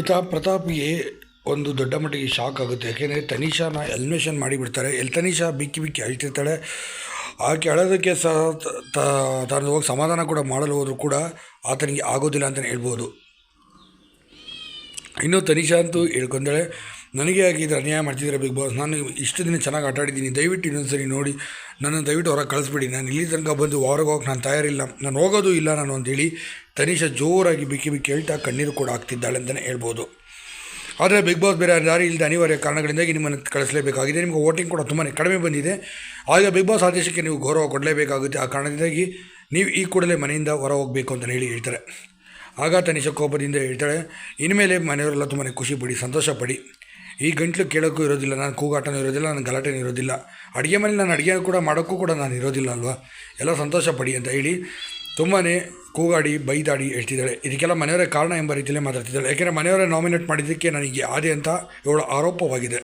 ಈತ ಪ್ರತಾಪ್ಗೆ ಒಂದು ದೊಡ್ಡ ಮಟ್ಟಿಗೆ ಶಾಕ್ ಆಗುತ್ತೆ. ಯಾಕೆಂದರೆ ತನಿಷಾನ ಎಲ್ಮೇಷನ್ ಮಾಡಿಬಿಡ್ತಾರೆ. ಎಲ್ಲಿ ತನಿಷಾ ಬಿಕ್ಕಿ ಬಿಕ್ಕಿ ಅಳ್ತಿರ್ತಾಳೆ. ಆಕೆ ಅಳೋದಕ್ಕೆ ಸಹ ತಾನು ಹೋಗಿ ಸಮಾಧಾನ ಕೂಡ ಮಾಡಲು ಹೋದರೂ ಕೂಡ ಆತನಿಗೆ ಆಗೋದಿಲ್ಲ ಅಂತಲೇ ಹೇಳ್ಬೋದು. ಇನ್ನು ತನಿಷಾ ಅಂತೂ ಹೇಳ್ಕೊಂಡಾಳೆ ನನಗೆ ಯಾಕೆ ಅನ್ಯಾಯ ಮಾಡ್ತಿದ್ದೀರ ಬಿಗ್ ಬಾಸ್ ನಾನು ಇಷ್ಟು ದಿನ ಚೆನ್ನಾಗಿ ಆಟಾಡಿದ್ದೀನಿ ದಯವಿಟ್ಟು ದಯವಿಟ್ಟು ಇನ್ನೊಂದ್ಸರಿ ನೋಡಿ. ನನ್ನ ದಯವಿಟ್ಟು ಹೊರಗೆ ಕಳಿಸ್ಬಿಡಿ. ನಾನು ಇಲ್ಲಿ ತನಕ ಬಂದು ಹೊರಗೆ ಹೋಗಕ್ಕೆ ನಾನು ತಯಾರಿಲ್ಲ. ನಾನು ಹೋಗೋದು ಇಲ್ಲ ನಾನು ಅಂತೇಳಿ ತನಿಷ ಜೋರಾಗಿ ಬಿಕ್ಕಿ ಬಿಕ್ಕಿ ಹೇಳ್ತಾ ಕಣ್ಣೀರು ಕೂಡ ಆಗ್ತಿದ್ದಾಳೆ ಅಂತಲೇ ಹೇಳ್ಬೋದು. ಆದರೆ ಬಿಗ್ ಬಾಸ್ ಬೇರೆ ದಾರಿ ಇಲ್ಲದೆ ಅನಿವಾರ್ಯ ಕಾರಣಗಳಿಂದಾಗಿ ನಿಮ್ಮನ್ನು ಕಳಿಸಲೇಬೇಕಾಗಿದೆ. ನಿಮಗೆ ವೋಟಿಂಗ್ ಕೂಡ ತುಂಬಾ ಕಡಿಮೆ ಬಂದಿದೆ. ಆಗ ಬಿಗ್ ಬಾಸ್ ಆದೇಶಕ್ಕೆ ನೀವು ಗೌರವ ಕೊಡಲೇಬೇಕಾಗುತ್ತೆ. ಆ ಕಾರಣದಿಂದಾಗಿ ನೀವು ಈ ಕೂಡಲೇ ಮನೆಯಿಂದ ಹೊರ ಹೋಗಬೇಕು ಅಂತ ಹೇಳಿ ಹೇಳ್ತಾರೆ. ಆಗ ತನಿಷ ಕೋಪದಿಂದ ಹೇಳ್ತಾಳೆ, ಇನ್ಮೇಲೆ ಮನೆಯವರೆಲ್ಲ ತುಂಬಾ ಖುಷಿ ಪಡಿ, ಸಂತೋಷ ಪಡಿ. ಈ ಗಂಟ್ಲು ಕೇಳೋಕ್ಕೂ ಇರೋದಿಲ್ಲ, ನಾನು ಕೂಗಾಟನೂ ಇರೋದಿಲ್ಲ ನನ್ನ ಗಲಾಟೆನೂ ಇರೋದಿಲ್ಲ. ಅಡುಗೆ ಮನೇಲಿ ನಾನು ಅಡುಗೆ ಕೂಡ ಮಾಡೋಕ್ಕೂ ಕೂಡ ನಾನು ಇರೋದಿಲ್ಲ ಅಲ್ವಾ? ಎಲ್ಲ ಸಂತೋಷ ಪಡಿ ಅಂತ ಹೇಳಿ ತುಂಬಾ ಕೂಗಾಡಿ, ಬೈದಾಡಿ ಹೇಳ್ತಿದ್ದಾಳೆ. ಇದಕ್ಕೆಲ್ಲ ಮನೆಯವರೇ ಕಾರಣ ಎಂಬ ರೀತಿಯಲ್ಲೇ ಮಾತಾಡ್ತಿದ್ದಾಳೆ. ಯಾಕೆಂದರೆ ಮನೆಯವರೇ ನಾಮಿನೇಟ್ ಮಾಡಿದ್ದಕ್ಕೆ ನನಗೆ ಆದೆ ಅಂತ ಇವಳ ಆರೋಪವಾಗಿದೆ.